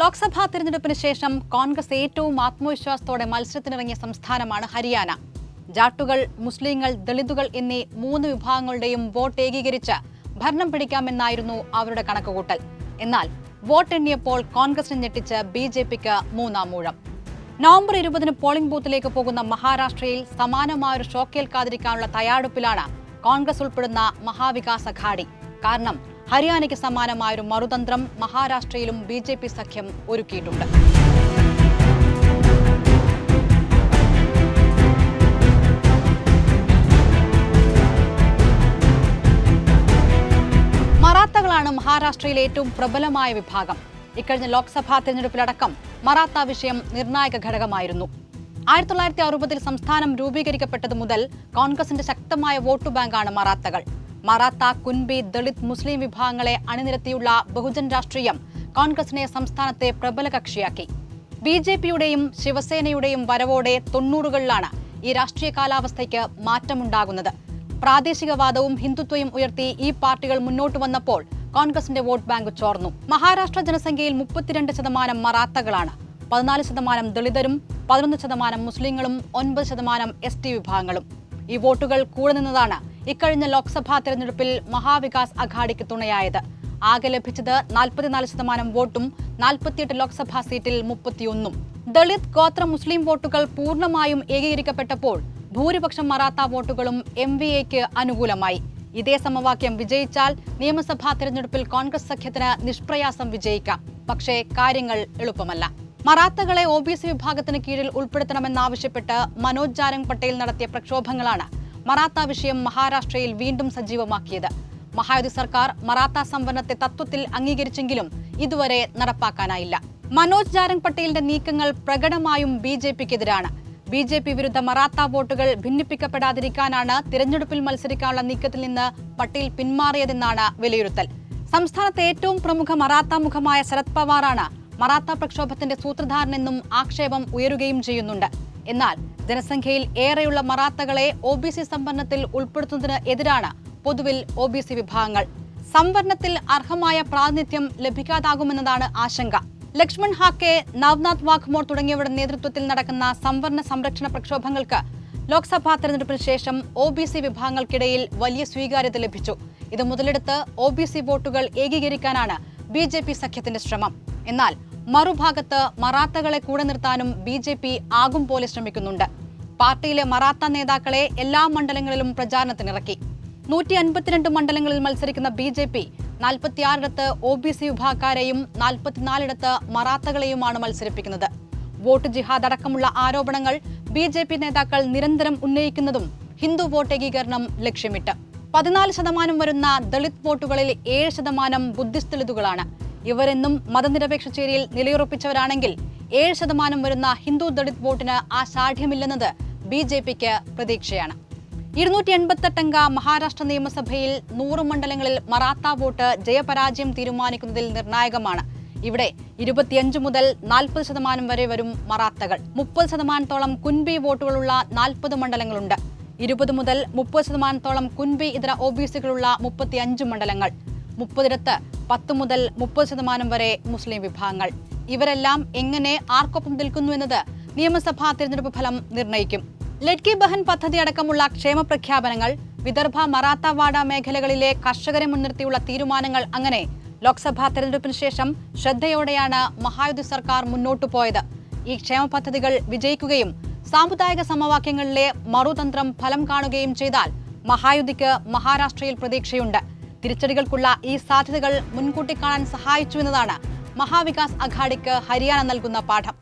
ലോക്സഭാ തിരഞ്ഞെടുപ്പിന് ശേഷം കോൺഗ്രസ് ഏറ്റവും ആത്മവിശ്വാസത്തോടെ മത്സരത്തിനിറങ്ങിയ സംസ്ഥാനമാണ് ഹരിയാന. ജാട്ടുകൾ മുസ്ലിങ്ങൾ ദളിതുകൾ എന്നീ മൂന്ന് വിഭാഗങ്ങളുടെയും വോട്ട് ഏകീകരിച്ച് ഭരണം പിടിക്കാമെന്നായിരുന്നു അവരുടെ കണക്കുകൂട്ടൽ. എന്നാൽ വോട്ട് എണ്ണിയപ്പോൾ കോൺഗ്രസിനെ ഞെട്ടിച്ച് ബി ജെ പിക്ക് മൂന്നാം മൂഴം നവംബർ ഇരുപതിന് പോളിംഗ് ബൂത്തിലേക്ക് പോകുന്ന മഹാരാഷ്ട്രയിൽ സമാനമായ ഒരു ഷോക്കേൽക്കാതിരിക്കാനുള്ള തയ്യാറെടുപ്പിലാണ് കോൺഗ്രസ് ഉൾപ്പെടുന്ന മഹാവികാസ് അഘാടി കാരണം ഹരിയാനയ്ക്ക് സമാനമായൊരു മറുതന്ത്രം മഹാരാഷ്ട്രയിലും ബി ജെ പി സഖ്യം ഒരുക്കിയിട്ടുണ്ട്. മറാത്തകളാണ് മഹാരാഷ്ട്രയിലെ ഏറ്റവും പ്രബലമായ വിഭാഗം. ഇക്കഴിഞ്ഞ ലോക്സഭാ തെരഞ്ഞെടുപ്പിലടക്കം മറാത്ത വിഷയം നിർണായക ഘടകമായിരുന്നു. ആയിരത്തി തൊള്ളായിരത്തി അറുപതിൽ സംസ്ഥാനം രൂപീകരിക്കപ്പെട്ടതു മുതൽ കോൺഗ്രസിന്റെ ശക്തമായ വോട്ടു ബാങ്കാണ് മറാത്തകൾ. മറാത്ത കുൻബി ദളിത് മുസ്ലിം വിഭാഗങ്ങളെ അണിനിരത്തിയുള്ള ബഹുജൻ രാഷ്ട്രീയം കോൺഗ്രസിനെ സംസ്ഥാനത്തെ പ്രബല കക്ഷിയാക്കി. ബി ജെ പിയുടെയും ശിവസേനയുടെയും വരവോടെ തൊണ്ണൂറുകളിലാണ് ഈ രാഷ്ട്രീയ കാലാവസ്ഥയ്ക്ക് മാറ്റമുണ്ടാകുന്നത്. പ്രാദേശികവാദവും ഹിന്ദുത്വയും ഉയർത്തി ഈ പാർട്ടികൾ മുന്നോട്ട് വന്നപ്പോൾ കോൺഗ്രസിന്റെ വോട്ട് ബാങ്ക് ചോർന്നു. മഹാരാഷ്ട്ര ജനസംഖ്യയിൽ മുപ്പത്തിരണ്ട് ശതമാനം മറാത്തകളാണ്. പതിനാല് ശതമാനം ദളിതരും പതിനൊന്ന് ശതമാനം മുസ്ലിങ്ങളും ഒൻപത് ശതമാനം എസ് ടി വിഭാഗങ്ങളും. ഈ വോട്ടുകൾ കൂടെ നിന്നതാണ് ഇക്കഴിഞ്ഞ ലോക്സഭാ തെരഞ്ഞെടുപ്പിൽ മഹാവികാസ് അഘാഡിക്ക് തുണയായത്. ആകെ ലഭിച്ചത് നാൽപ്പത്തിനാല് ശതമാനം വോട്ടും നാൽപ്പത്തിയെട്ട് ലോക്സഭാ സീറ്റിൽ മുപ്പത്തിയൊന്നും. ദളിത് ഗോത്ര മുസ്ലിം വോട്ടുകൾ പൂർണമായും ഏകീകരിക്കപ്പെട്ടപ്പോൾ ഭൂരിപക്ഷം മറാത്ത വോട്ടുകളും എം വി എക്ക് അനുകൂലമായി. ഇതേ സമവാക്യം വിജയിച്ചാൽ നിയമസഭാ തെരഞ്ഞെടുപ്പിൽ കോൺഗ്രസ് സഖ്യത്തിന് നിഷ്പ്രയാസം വിജയിക്കാം. പക്ഷേ കാര്യങ്ങൾ എളുപ്പമല്ല. മറാത്തകളെ ഒ ബി സി വിഭാഗത്തിന് കീഴിൽ ഉൾപ്പെടുത്തണമെന്നാവശ്യപ്പെട്ട് മനോജ് ജാരംഗ് പട്ടേൽ നടത്തിയ പ്രക്ഷോഭങ്ങളാണ് മറാത്ത വിഷയം മഹാരാഷ്ട്രയിൽ വീണ്ടും സജീവമാക്കിയത്. മഹായുതി സർക്കാർ മറാത്ത സംവരണത്തെ തത്വത്തിൽ അംഗീകരിച്ചെങ്കിലും ഇതുവരെ നടപ്പാക്കാനായില്ല. മനോജ് ജാരംഗ് പട്ടേലിന്റെ നീക്കങ്ങൾ പ്രകടമായും ബി ജെ പിക്കെതിരാണ്. ബി ജെ പി വിരുദ്ധ മറാത്ത വോട്ടുകൾ ഭിന്നിപ്പിക്കപ്പെടാതിരിക്കാനാണ് തിരഞ്ഞെടുപ്പിൽ മത്സരിക്കാനുള്ള നീക്കത്തിൽ നിന്ന് പട്ടേൽ പിന്മാറിയതെന്നാണ് വിലയിരുത്തൽ. സംസ്ഥാനത്തെ ഏറ്റവും പ്രമുഖ മറാത്ത മുഖമായ ശരത് പവാറാണ് മറാത്ത പ്രക്ഷോഭത്തിന്റെ സൂത്രധാരനെന്നും ആക്ഷേപം ഉയരുകയും ചെയ്യുന്നുണ്ട്. എന്നാൽ ജനസംഖ്യയിൽ ഏറെയുള്ള മറാത്തകളെ ഒ ബി സി സംവരണത്തിൽ ഉൾപ്പെടുത്തുന്നതിന് എതിരാണ് പൊതുവിൽ ഒ ബി സി വിഭാഗങ്ങൾ. സംവരണത്തിൽ അർഹമായ പ്രാതിനിധ്യം ലഭിക്കാതാകുമെന്നതാണ് ആശങ്ക. ലക്ഷ്മൺ ഹാക്കെ നവ്നാഥ് വാഗ്മോർ തുടങ്ങിയവരുടെ നേതൃത്വത്തിൽ നടക്കുന്ന സംവരണ സംരക്ഷണ പ്രക്ഷോഭങ്ങൾക്ക് ലോക്സഭാ തെരഞ്ഞെടുപ്പിന് ശേഷം ഒ ബി സി വിഭാഗങ്ങൾക്കിടയിൽ വലിയ സ്വീകാര്യത ലഭിച്ചു. ഇത് മുതലെടുത്ത് ഒ ബി സി വോട്ടുകൾ ഏകീകരിക്കാനാണ് ബി ജെ പി സഖ്യത്തിന്റെ ശ്രമം. എന്നാൽ മറുഭാഗത്ത് മറാത്തകളെ കൂടെ നിർത്താനും ബി ജെ പി ആകും പോലെ ശ്രമിക്കുന്നുണ്ട്. പാർട്ടിയിലെ മറാത്ത നേതാക്കളെ എല്ലാ മണ്ഡലങ്ങളിലും പ്രചാരണത്തിനിറക്കി. നൂറ്റി അൻപത്തിരണ്ട് മണ്ഡലങ്ങളിൽ മത്സരിക്കുന്ന ബി ജെ പി നാൽപ്പത്തിയാറിടത്ത് ഒ ബി സി വിഭാഗക്കാരെയും നാൽപ്പത്തിനാലിടത്ത് മറാത്തകളെയുമാണ് മത്സരിപ്പിക്കുന്നത്. വോട്ട് ജിഹാദ് അടക്കമുള്ള ആരോപണങ്ങൾ ബി ജെ പി നേതാക്കൾ നിരന്തരം ഉന്നയിക്കുന്നതും ഹിന്ദു വോട്ട് ഏകീകരണം ലക്ഷ്യമിട്ട്. പതിനാല് ശതമാനം വരുന്ന ദളിത് വോട്ടുകളിൽ ഏഴ് ശതമാനം ബുദ്ധിസ്റ്റ് ദളിതുകളാണ് ഇവരെന്നും മതനിരപേക്ഷ ചേരിയിൽ നിലയുറപ്പിച്ചവരാണെങ്കിൽ ഏഴ് ശതമാനം വരുന്ന ഹിന്ദു ദളിത് വോട്ടിന് ആ ശാഠ്യമില്ലെന്നത് ബി ജെ പിക്ക് പ്രതീക്ഷയാണ്. ഇരുന്നൂറ്റി എൺപത്തെട്ടംഗ മഹാരാഷ്ട്ര നിയമസഭയിൽ നൂറ് മണ്ഡലങ്ങളിൽ മറാത്ത വോട്ട് ജയപരാജയം തീരുമാനിക്കുന്നതിൽ നിർണായകമാണ്. ഇവിടെ ഇരുപത്തിയഞ്ച് മുതൽ നാൽപ്പത് ശതമാനം വരെ വരും മറാത്തകൾ. മുപ്പത് ശതമാനത്തോളം കുൻബി വോട്ടുകളുള്ള നാൽപ്പത് മണ്ഡലങ്ങളുണ്ട്. ഇരുപത് മുതൽ മുപ്പത് ശതമാനത്തോളം കുൻബി ഇതര ഒ ബി സികളുള്ള മുപ്പത്തിയഞ്ച് മണ്ഡലങ്ങൾ. മുപ്പതിടത്ത് പത്ത് മുതൽ മുപ്പത് ശതമാനം വരെ മുസ്ലിം വിഭാഗങ്ങൾ. ഇവരെല്ലാം എങ്ങനെ ആർക്കൊപ്പം നിൽക്കുന്നു എന്നത് നിയമസഭാ തിരഞ്ഞെടുപ്പ് ഫലം നിർണയിക്കും. ലഡ്കി ബഹൻ പദ്ധതി അടക്കമുള്ള ക്ഷേമ പ്രഖ്യാപനങ്ങൾ വിദർഭ മറാത്ത വാഡ മേഖലകളിലെ കർഷകരെ മുൻനിർത്തിയുള്ള തീരുമാനങ്ങൾ അങ്ങനെ ലോക്സഭാ തെരഞ്ഞെടുപ്പിന് ശേഷം ശ്രദ്ധയോടെയാണ് മഹായുതി സർക്കാർ മുന്നോട്ടു പോയത്. ഈ ക്ഷേമ പദ്ധതികൾ വിജയിക്കുകയും സാമുദായിക സമവാക്യങ്ങളിലെ മറുതന്ത്രം ഫലം കാണുകയും ചെയ്താൽ മഹായുതിക്ക് മഹാരാഷ്ട്രയിൽ പ്രതീക്ഷയുണ്ട്. തിരിച്ചടികൾക്കുള്ള ഈ സാധ്യതകൾ മുൻകൂട്ടി കാണാൻ സഹായിച്ചു എന്നതാണ് മഹാവികാസ് അഘാഡിക്ക് ഹരിയാന നൽകുന്ന പാഠം.